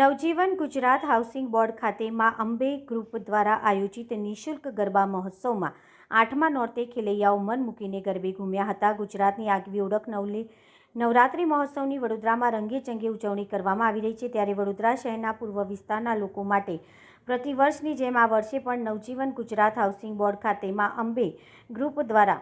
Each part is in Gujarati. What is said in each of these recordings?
નવજીવન ગુજરાત હાઉસિંગ બોર્ડ ખાતે માં અંબે ગ્રુપ દ્વારા આયોજિત નિઃશુલ્ક ગરબા મહોત્સવમાં આઠમા નોરતે ખેલૈયાઓ મન મૂકીને ગરબે ઘૂમ્યા હતા. ગુજરાતની આગવી ઓળખ નવલી, નવરાત્રિ મહોત્સવની વડોદરામાં રંગેચંગે ઉજવણી કરવામાં આવી રહી છે. ત્યારે વડોદરા શહેરના પૂર્વ વિસ્તારના લોકો માટે પ્રતિવર્ષની જેમ આ વર્ષે પણ નવજીવન ગુજરાત હાઉસિંગ બોર્ડ ખાતે માં અંબે ગ્રુપ દ્વારા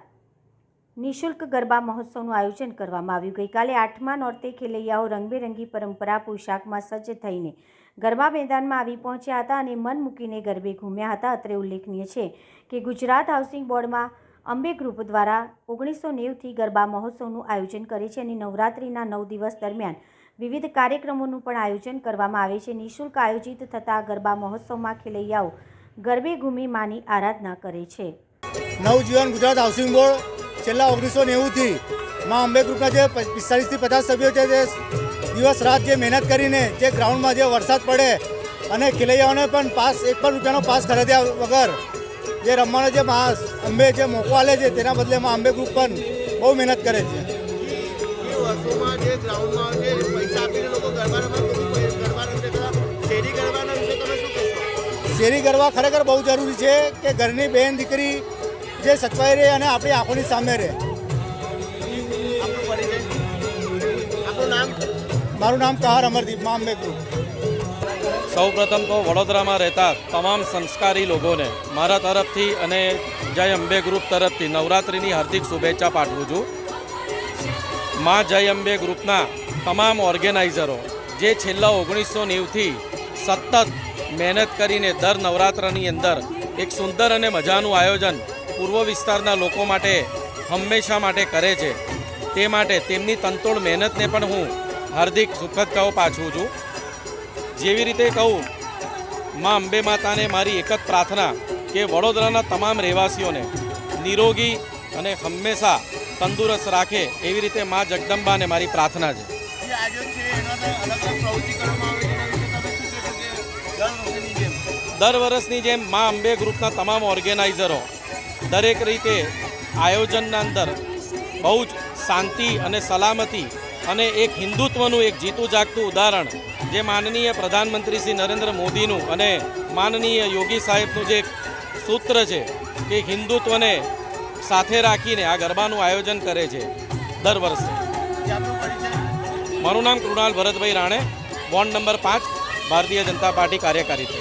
નિઃશુલ્ક ગરબા મહોત્સવનું આયોજન કરવામાં આવ્યું. ગઈકાલે આઠમા નોરતે ખેલૈયાઓ રંગબેરંગી પરંપરા પોશાકમાં સજ્જ થઈને ગરબા મેદાનમાં આવી પહોંચ્યા હતા અને મન મૂકીને ગરબે ઘૂમ્યા હતા. અત્રે ઉલ્લેખનીય છે કે ગુજરાત હાઉસિંગ બોર્ડમાં અંબે ગ્રુપ દ્વારા ઓગણીસો નેવથી ગરબા મહોત્સવનું આયોજન કરે છે અને નવરાત્રિના નવ દિવસ દરમિયાન વિવિધ કાર્યક્રમોનું પણ આયોજન કરવામાં આવે છે. નિઃશુલ્ક આયોજિત થતા ગરબા મહોત્સવમાં ખેલૈયાઓ ગરબે ઘૂમી માની આરાધના કરે છે. નવજીવન ગુજરાત હાઉસિંગ બોર્ડ છેલ્લા ઓગણીસો નેવુંથી માં અંબે ગ્રુપના જે પિસ્તાળીસથી પચાસ સભ્યો છે જે દિવસ રાત જે મહેનત કરીને જે ગ્રાઉન્ડમાં જે વરસાદ પડે અને ખેલૈયાઓને પણ પાસ એક પણ રૂપિયાનો પાસ ખરીદ્યા વગર જે રમવાનો જે માસ અંબે જે મોકો આલે છે તેના બદલે માં અંબે ગ્રુપ પણ બહુ મહેનત કરે છે. શેરી ગરબા ખરેખર બહુ જરૂરી છે કે ઘરની બહેન દીકરી જે સચવાઈ રહે અને આપણી આંખોની સામે રહે. મારું નામ કહાર અમરદીપમાં અંબે ગ્રુપ સૌપ્રથમ તો વડોદરામાં રહેતા તમામ સંસ્કારી લોકોને મારા તરફથી અને જય અંબે ગ્રુપ તરફથી નવરાત્રિની હાર્દિક શુભેચ્છા પાઠવું છું. માં જય અંબે ગ્રુપના તમામ ઓર્ગેનાઇઝરો જે છેલ્લા ઓગણીસો નેવથી સતત મહેનત કરીને દર નવરાત્રની અંદર એક સુંદર અને મજાનું આયોજન પૂર્વ વિસ્તારના લોકો માટે હંમેશા માટે કરે છે. તે માટે તેમની તંતોડ મહેનતને પણ હું હાર્દિક સુખદ કહો પાછું છું. જેવી રીતે કહું માં અંબે માતાને મારી એક જ પ્રાર્થના કે વડોદરાના તમામ રહેવાસીઓને નિરોગી અને હંમેશા તંદુરસ્ત રાખે એવી રીતે માં જગદંબાને મારી પ્રાર્થના છે. દર વર્ષની જેમ માં અંબે ગ્રુપના તમામ ઓર્ગેનાઇઝરો દરેક રીતે આયોજનના અંદર બહુ જ શાંતિ અને સલામતી અને એક હિન્દુત્વનું એક જીતું જાગતું ઉદાહરણ જે માનનીય પ્રધાનમંત્રી શ્રી નરેન્દ્ર મોદીનું અને માનનીય યોગી સાહેબનું જે સૂત્ર છે કે હિન્દુત્વને સાથે રાખીને આ ગરબાનું આયોજન કરે છે દર વર્ષે. મારું નામ કૃણાલ ભરતભાઈ રાણે, વોર્ડ નંબર પાંચ, ભારતીય જનતા પાર્ટી કાર્યકારી છે.